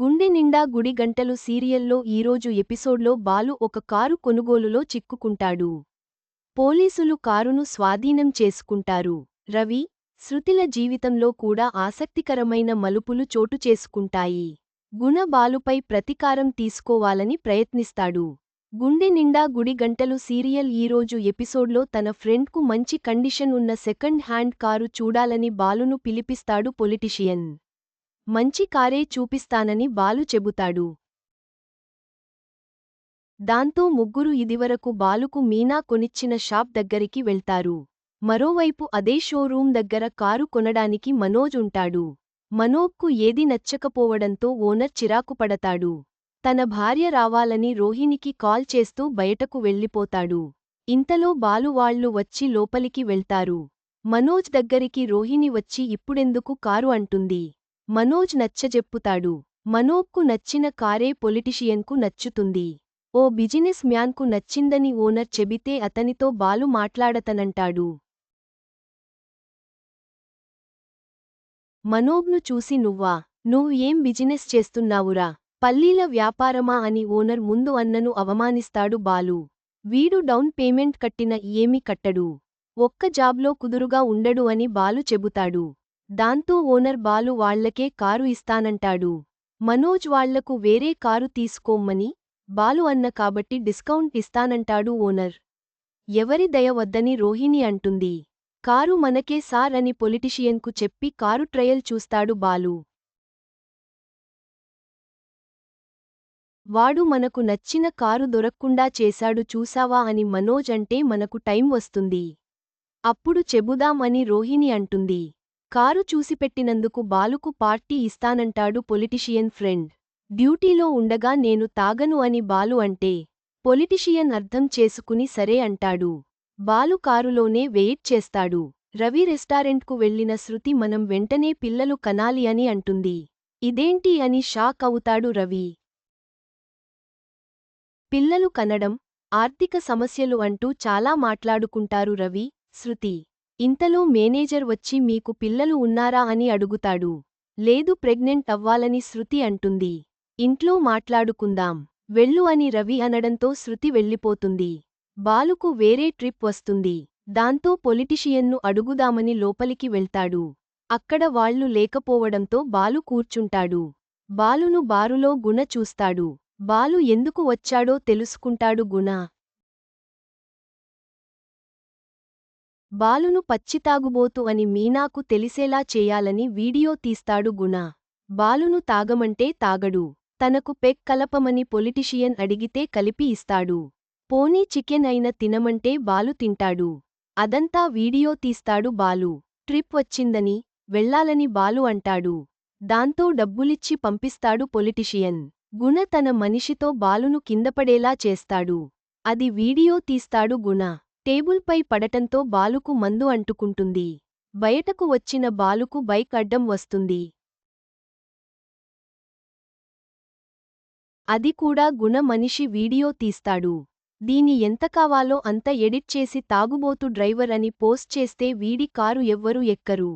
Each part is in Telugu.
గుండె నిండా గుడి గంటలు సీరియల్లో ఈరోజు ఎపిసోడ్లో బాలు ఒక కారు కొనుగోలులో చిక్కుకుంటాడు. పోలీసులు కారును స్వాధీనం చేసుకుంటారు. రవి శృతిల జీవితంలో కూడా ఆసక్తికరమైన మలుపులు చోటు చేసుకుంటాయి. గుణ బాలుపై ప్రతీకారం తీసుకోవాలని ప్రయత్నిస్తాడు. గుండె నిండా గుడి గంటలు సీరియల్ ఈరోజు ఎపిసోడ్లో తన ఫ్రెండ్కు మంచి కండిషన్ ఉన్న సెకండ్ హ్యాండ్ కారు చూడాలని బాలును పిలిపిస్తాడు పొలిటిషియన్. మంచి కారే చూపిస్తానని బాలు చెబుతాడు. దాంతో ముగ్గురు ఇదివరకు బాలుకు మీనా కొనిచ్చిన షాప్ దగ్గరికి వెళ్తారు. మరోవైపు అదే షోరూం దగ్గర కారు కొనడానికి మనోజ్ ఉంటాడు. మనోజ్కు ఏది నచ్చకపోవడంతో ఓనర్ చిరాకుపడతాడు. తన భార్య రావాలని రోహిణికి కాల్ చేస్తూ బయటకు వెళ్ళిపోతాడు. ఇంతలో బాలువాళ్ళు వచ్చి లోపలికి వెళ్తారు. మనోజ్ దగ్గరికి రోహిణి వచ్చి ఇప్పుడెందుకు కారు అంటుంది. మనోజ్ నచ్చజెప్పుతాడు. మనోజ్కు నచ్చిన కారే పొలిటిషియన్కు నచ్చుతుంది. ఓ బిజినెస్ మ్యాన్కు నచ్చిందని ఓనర్ చెబితే అతనితో బాలు మాట్లాడతనంటాడు. మనోజ్ను చూసి నువ్వా? నువ్వు ఏం బిజినెస్ చేస్తున్నావురా? పల్లీల వ్యాపారమా అని ఓనర్ ముందు అన్నను అవమానిస్తాడు బాలు. వీడు డౌన్ పేమెంట్ కట్టిన ఏమి కట్టడు. ఒక్క జాబ్లో కుదురుగా ఉండడు అని బాలు చెబుతాడు. దాంతో ఓనర్ బాలు వాళ్ళకే కారు ఇస్తానంటాడు. మనోజ్ వాళ్ళకు వేరే కారు తీసుకోమ్మని బాలు అన్న కాబట్టి డిస్కౌంట్ ఇస్తానంటాడు ఓనర్. ఎవరి దయ వద్దని రోహిణి అంటుంది. కారు మనకే సార్ అని పొలిటిషియన్కు చెప్పి కారు ట్రయల్ చూస్తాడు బాలు. వాడు మనకు నచ్చిన కారు దొరక్కుండా చేశాడు చూసావా అని మనోజ్ అంటే మనకు టైం వస్తుంది. అప్పుడు చెబుదాం అని రోహిణి అంటుంది. కారు చూసిపెట్టినందుకు బాలుకు పార్టీ ఇస్తానంటాడు పొలిటిషియన్ ఫ్రెండ్. డ్యూటీలో ఉండగా నేను తాగను అని బాలు అంటే పొలిటిషియన్ అర్థం చేసుకుని సరే అంటాడు. బాలు కారులోనే వెయిట్ చేస్తాడు. రవి రెస్టారెంట్కు వెళ్ళిన శృతి మనం వెంటనే పిల్లలు కనాలి అని అంటుంది. ఇదేంటి అని షాక్ అవుతాడు రవి. పిల్లలు కనడం ఆర్థిక సమస్యలు అంటూ చాలా మాట్లాడుకుంటారు రవి శృతి. ఇంతలో మేనేజర్ వచ్చి మీకు పిల్లలు ఉన్నారా అని అడుగుతాడు. లేదు ప్రెగ్నెంట్ అవ్వాలని శృతి అంటుంది. ఇంట్లో మాట్లాడుకుందాం. వెళ్ళు అని రవి అనడంతో శృతి వెళ్ళిపోతుంది. బాలుకు వేరే ట్రిప్ వస్తుంది. దాంతో పొలిటిషియన్ను అడుగుదామని లోపలికి వెళ్తాడు. అక్కడ వాళ్ళు లేకపోవడంతో బాలు కూర్చుంటాడు. బాలును బారులో గుణ చూస్తాడు. బాలు ఎందుకు వచ్చాడో తెలుసుకుంటాడు గుణ. బాలును పచ్చితాగుబోతు అని మీనాకు తెలిసేలా చేయాలని వీడియో తీస్తాడు గుణ. బాలును తాగమంటే తాగడు. తనకు పెగ్ కలపమని పొలిటిషియన్ అడిగితే కలిపి ఇస్తాడు. పోనీ చికెన్ అయిన తినమంటే బాలు తింటాడు. అదంతా వీడియో తీస్తాడు బాలు. ట్రిప్ వచ్చిందని వెళ్ళాలని బాలు అంటాడు. దాంతో డబ్బులిచ్చి పంపిస్తాడు పొలిటిషియన్. గుణ తన మనిషితో బాలును కిందపడేలా చేస్తాడు. అది వీడియో తీస్తాడు గుణ. టేబుల్పై పడటంతో బాలుకు మందు అంటుకుంటుంది. బయటకు వచ్చిన బాలుకు బైక్ అడ్డం వస్తుంది. అది కూడా గుణ మనిషి వీడియో తీస్తాడు. దీని ఎంత కావాలో అంత ఎడిట్ చేసి తాగుబోతు డ్రైవర్ అని పోస్ట్ చేస్తే వీడి కారు ఎవ్వరు ఎక్కరు.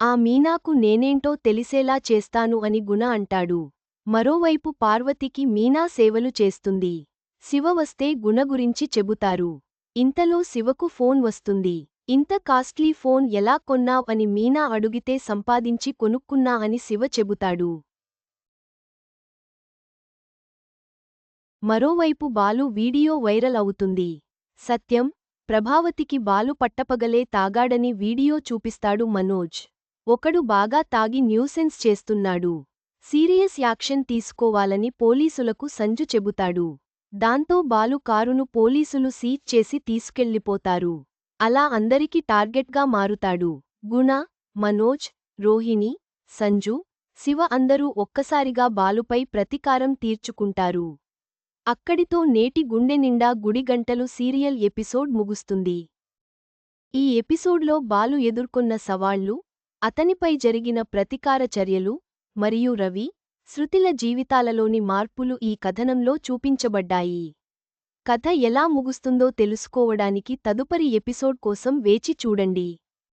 ఆ మీనాకు నేనేంటో తెలిసేలా చేస్తాను అని గుణ అంటాడు. మరోవైపు పార్వతికి మీనా సేవలు చేస్తుంది. శివ వస్తే గుణ గురించి చెబుతారు. ఇంతలో శివకు ఫోన్ వస్తుంది. ఇంత కాస్ట్లీ ఫోన్ ఎలా కొన్నావ్ అని మీనా అడుగితే సంపాదించి కొనుక్కున్నా అని శివ చెబుతాడు. మరోవైపు బాలు వీడియో వైరల్ అవుతుంది. సత్యం ప్రభావతికి బాలు పట్టపగలే తాగాడని వీడియో చూపిస్తాడు మనోజ్. ఒకడు బాగా తాగి న్యూసెన్స్ చేస్తున్నాడు. సీరియస్ యాక్షన్ తీసుకోవాలని పోలీసులకు సంజు చెబుతాడు. దాంతో బాలు కారును పోలీసులు సీజ్ చేసి తీసుకెళ్ళిపోతారు అలా అందరికి టార్గెట్గా మారుతాడు. గుణ మనోజ్ రోహిణి సంజు శివ అందరూ ఒక్కసారిగా బాలుపై ప్రతీకారం తీర్చుకుంటారు. అక్కడితో నేటి గుండె నిండా గుడిగంటలు సీరియల్ ఎపిసోడ్ ముగుస్తుంది. ఈ ఎపిసోడ్లో బాలు ఎదుర్కొన్న సవాళ్ళు అతనిపై జరిగిన ప్రతీకార చర్యలు మరియు రవి శృతిల జీవితాలలోని మార్పులు ఈ కథనంలో చూపించబడ్డాయి. కథ ఎలా ముగుస్తుందో తెలుసుకోవడానికి తదుపరి ఎపిసోడ్ కోసం వేచి చూడండి.